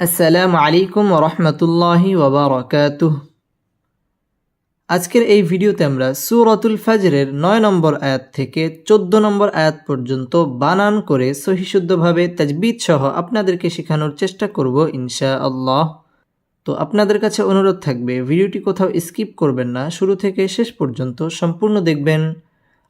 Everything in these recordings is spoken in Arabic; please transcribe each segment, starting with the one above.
আসসালামু আলাইকুম রহমতুল্লাহি ওবরাকাতুহ আজকের এই ভিডিওতে আমরা সুরতুল ফাজরের নয় নম্বর আয়াত থেকে চোদ্দ নম্বর আয়াত পর্যন্ত বানান করে সহিশুদ্ধভাবে তাজবিদ সহ আপনাদেরকে শেখানোর চেষ্টা করব ইনশা আল্লাহ তো আপনাদের কাছে অনুরোধ থাকবে, ভিডিওটি কোথাও স্কিপ করবেন না, শুরু থেকে শেষ পর্যন্ত সম্পূর্ণ দেখবেন।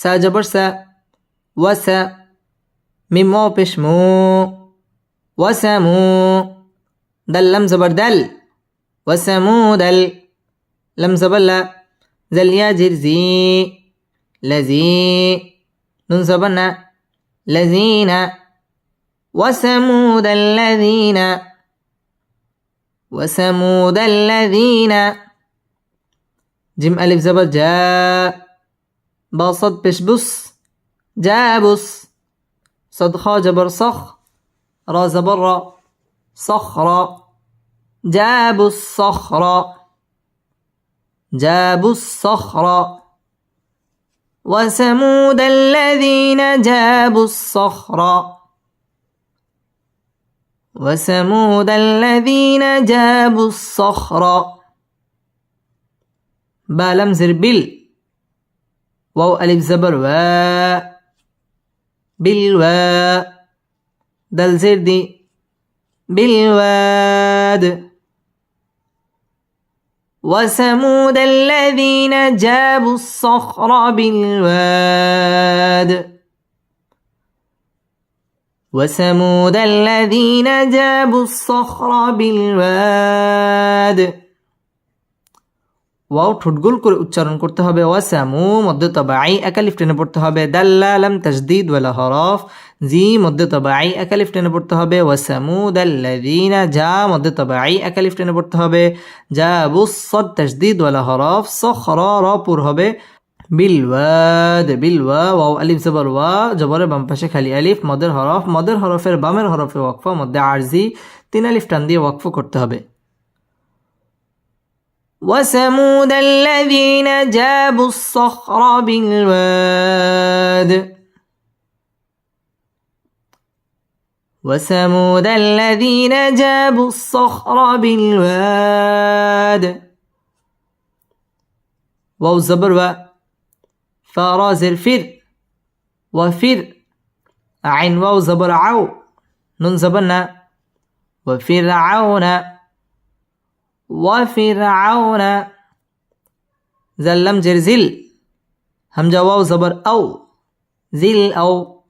سا سا وسا ميم واو پیش مو وسمو دل لم زبر دل وسمود ال لم زبر لا زل يا جرزي لذي نون زبرنا لذين وثمود الذين وثمود الذين جيم ألف زبر جاء باصد بش بص جابس صد خا جبر صخ را زبر را صخر جابوا الصخر جابوا الصخر وثمود الذين جابوا الصخر وثمود الذين جابوا الصخر با لم زر بال واو ألف زبر و بالوا دل زر دي. بالواد وثمود الذين جابوا الصخر بالواد. وثمود الذين جابوا الصخر بالواد. ওয়াও ঠোঁটগোল করে উচ্চারণ করতে হবে। ওয়াসামু, মধ্যে তবাই একালিফ টেনে পড়তে হবে। দাল্লালাম তাজদিদ ওয়ালা হরফ জি মধ্যে তবাই একালিফ টেনে পড়তে হবে। ওয়াসামু দাল্লাদিনা যা মধ্যে তবাই একালিফ টেনে পড়তে হবে। যা বুসদ তাজদিদ ওয়ালা হরফ সখর র পুর হবে। বিলওয়াদ, বিলওয়া, ওয়াও, আলিফ, জবর, ওয়া, জবরের বাম পাশে খালি আলিফ, মদের হরফ, মদের হরফের বামের হরফে ওয়াকফা, মধ্যে আরজি, তিন আলিফ টান দিয়ে ওয়াকফ করতে হবে। وثمود الذين جابوا الصخر بالواد. وثمود الذين جابوا الصخر بالواد. واو زبر و. فرازر فر وفر عين واو زبر عو. نون زبرنا. وفرعون وفرعون زلم جرزل همجة واو زبر أو. زل أو.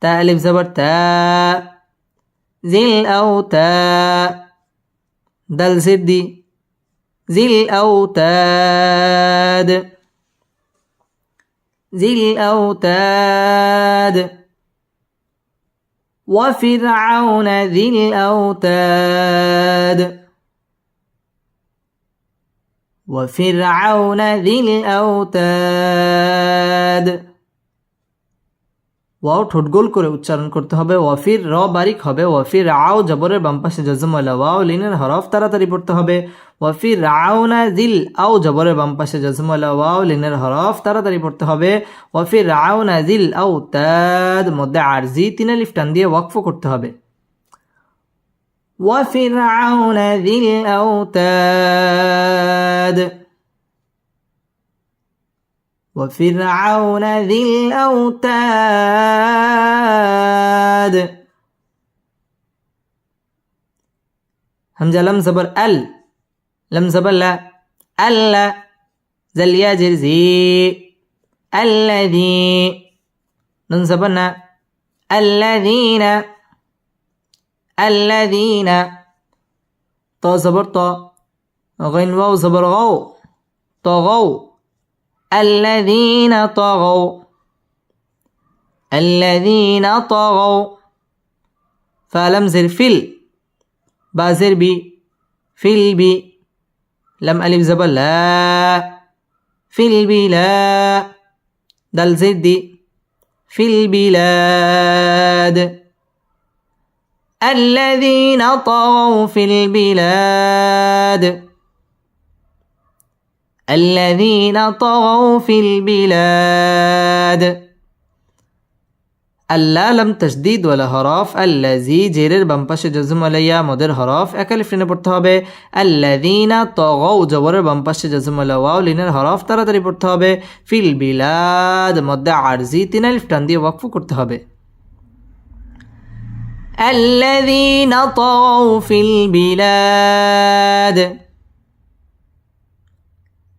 تا. ألف زبر تا. زل أو تا. دل زدي زل أوتاد زل أوتاد وفرعون ذي الأوتاد وفرعون ذي الأوتاد ওয়াও ঠোঁটগোল করে উচ্চারণ করতে হবে ওয়াফির র বারিক হবে ওয়াফির আও জবরের বাম পাশে জজমলা ওয়াও লিনের হরফ তাড়াতাড়ি পড়তে হবে ওয়াফির রাউনা দিল আও জবরের বাম পাশে জজমলা ওয়াও লিনের হরফ তাড়াতাড়ি পড়তে হবে ওয়াফির রাউনা দিল আও তাদ মধ্যে আরজি তিন আলিফ টান দিয়ে ওয়াকফ করতে হবে وفرعون ذي الأوتاد. وفرعون ذي الأوتاد. همزة لم زبر ال. لم زبر لا. ألا زل ياجر زي الذي. نون زبرنا الذين الذين طا زبر طا غين واو زبر غو طغوا الذين طغوا الذين طغوا فلم زر فل بازر بي. فل بي. لم ألف زبر لا. فل بي لا. دل زر دي. في البلاد الذين طغوا في البلاد الذين طغوا في البلاد আল্লাহ লাম তসদিদ ওয়ালা হরফ আল্লাজি জেরের বাম পাশে জজম আলাইয়া মদের হরফ একালিফ টেনে পড়তে হবে আল্লাদিনা তগৌ জবরের বাম পাশে জজম আলা ওয়াও লিনের হরফ তাড়াতাড়ি পড়তে হবে ফিল বিলাদ মধ্যে আরজি তিন আলিফ টান দিয়ে ওয়াকফ করতে হবে الذين طغوا في البلاد.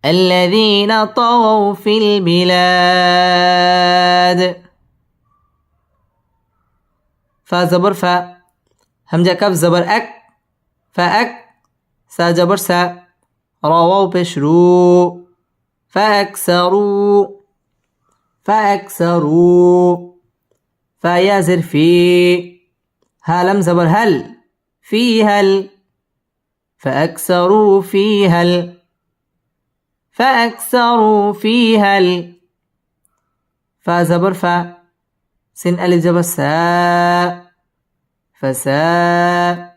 الذين طغوا في البلاد. فا زبر فا همجا كف زبر أك فأك سا جبر سا رووا بشرو فأكسروا فأكسروا فيازر في. هالم زبر هل في هل فأكسروا فيها ال فأكسروا فيها ال فزبر فا سن ألف زبر سا فسا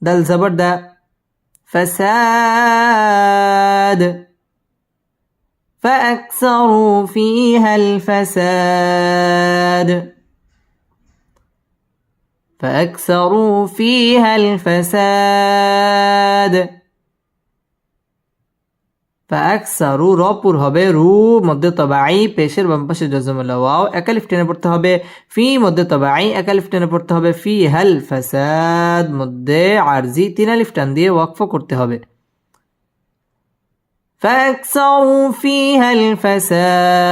دل زبر دا فساد فأكثروا فيها الفساد فأكثروا فيها الفساد فأكثروا রপুর হবে রু মধ্যে তবাই পেশের বাম পাশে জজমুল্লাহ ওয়াও একালিফ টেনে পড়তে হবে ফি মধ্যে তবাই একালিফ টেনে পড়তে হবে ফি হাল ফাসাদ মধ্যে আরজি তিন আলিফ টান দিয়ে ওয়াকফ করতে হবে فأكثروا فيها الفساد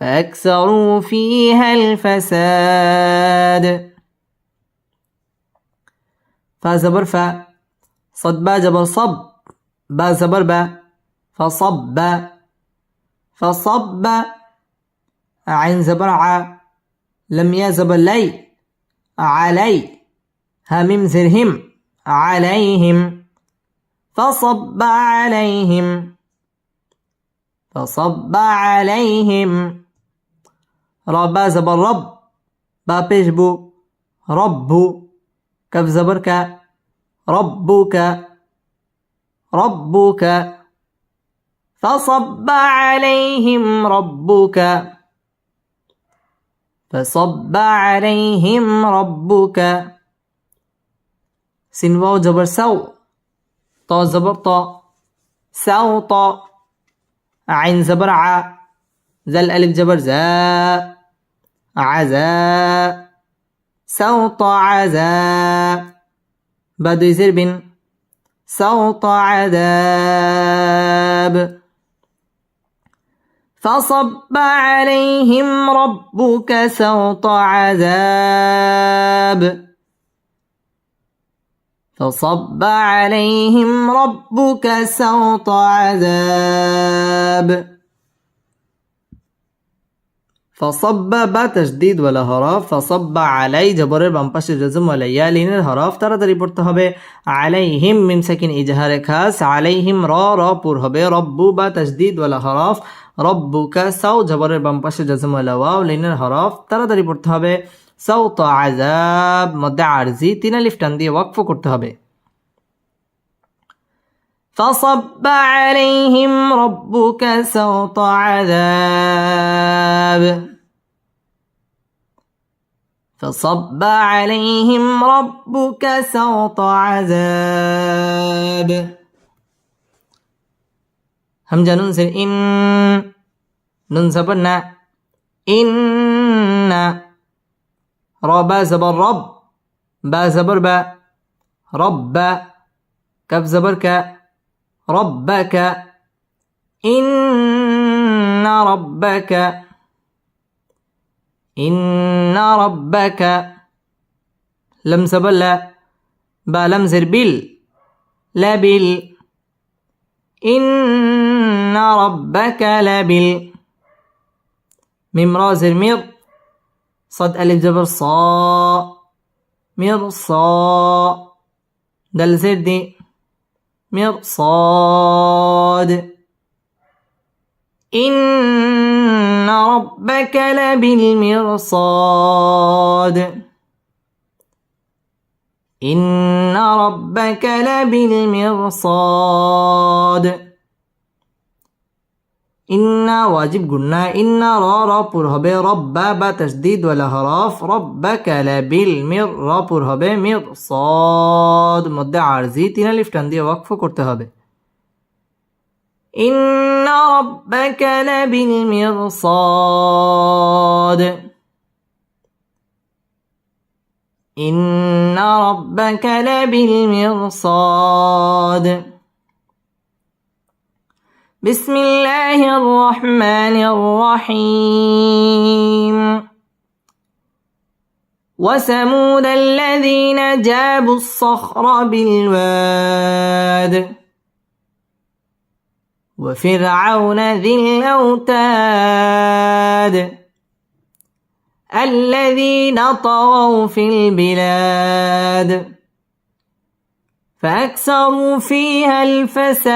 فأكثروا فيها الفساد. فزبر ف صد با جبر صب با زبر با فصب فصب عين زبر ع لم يا زبر لي علي هميم زرهم عليهم فصب عليهم فصب عليهم. ربا زبر رب با بيشبو رب كف زبر ك ربك ربك فصب عليهم ربك فصب عليهم ربك سين واو جبر سو طا زبر طا سو طا عين زبر ع زل ألف جبر زا عزا سوط عزا بعد يصير بن سوط عذاب. فصب عليهم ربك سوط عذاب. فصب عليهم ربك سوط عذاب. ফসব্বা বা তসদিদ ওয়ালা হরফ ফসব্বা আলাই জবরের বাম্পাশে রজম আলাইয়া লিনের হরফ তাড়াতাড়ি পড়তে হবে আলাইহিম মিম সাকিন ইজাহারে খাস আলাইহিম র র পুর হবে রব্বু বা তসদিদ ওয়ালা হরফ রব্বু রব্বুকা সাউ জবরের বাম্পাশে জজম ওয়াও লিনের হরফ তাড়াতাড়ি পড়তে হবে সাউ তো আজাব মধ্যে আরজি তিন আলিফটান দিয়ে ওয়াকফ করতে হবে فصب عليهم ربك سوط عذاب. فصب عليهم ربك سوط عذاب. همجة ننزل إن ننزبنا إن ربا زبر رب با زبر با رب كف زبر ك ربك إن ربك إن ربك. لم زبل با لم زربل لا بل إن ربك لبل. ميم را زرمير صاد ألف جبر صا مرصا دل زير دي. مرصاد إن ربك لبالمرصاد إن ربك لبالمرصاد إنا واجب قلنا إنا را را پر هبه ربا با تشديد ولا هراف ربا كلا بل مر را پر هبه مر صاد مدى عرزي تينا لفتان دي وقف كرت إن إنا ربا كلا بل مر صاد إنا ربا كلا كلا بل مر صاد بسم الله الرحمن الرحيم. وثمود الذين جابوا الصخر بالواد. وفرعون ذي الأوتاد. الذين طغوا في البلاد. فأكثروا فيها الفساد.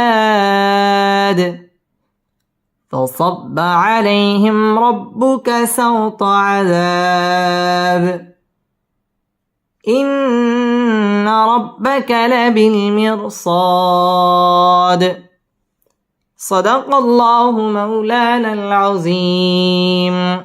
فصب عليهم ربك سوط عذاب. إن ربك لبالمرصاد. صدق الله مولانا العظيم.